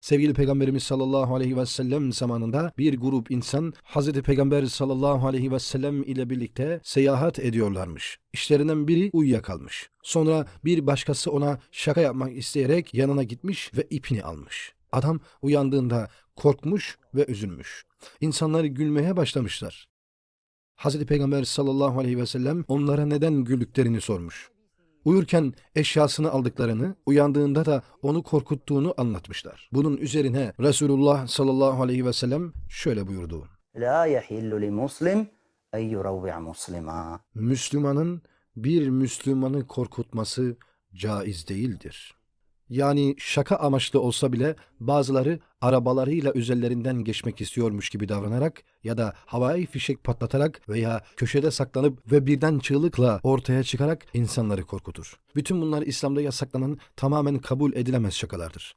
Sevgili Peygamberimiz sallallahu aleyhi ve sellem zamanında bir grup insan Hazreti Peygamber sallallahu aleyhi ve sellem ile birlikte seyahat ediyorlarmış. İşlerinden biri uyuyakalmış. Sonra bir başkası ona şaka yapmak isteyerek yanına gitmiş ve ipini almış. Adam uyandığında korkmuş ve üzülmüş. İnsanlar gülmeye başlamışlar. Hazreti Peygamber sallallahu aleyhi ve sellem onlara neden güldüklerini sormuş. Uyurken eşyasını aldıklarını, uyandığında da onu korkuttuğunu anlatmışlar. Bunun üzerine Resulullah sallallahu aleyhi ve sellem şöyle buyurdu. La yahillu li muslim en muslima. Müslümanın bir Müslümanı korkutması caiz değildir. Yani şaka amaçlı olsa bile bazıları arabalarıyla üzerlerinden geçmek istiyormuş gibi davranarak ya da havai fişek patlatarak veya köşede saklanıp ve birden çığlıkla ortaya çıkarak insanları korkutur. Bütün bunlar İslam'da yasaklanan tamamen kabul edilemez şakalardır.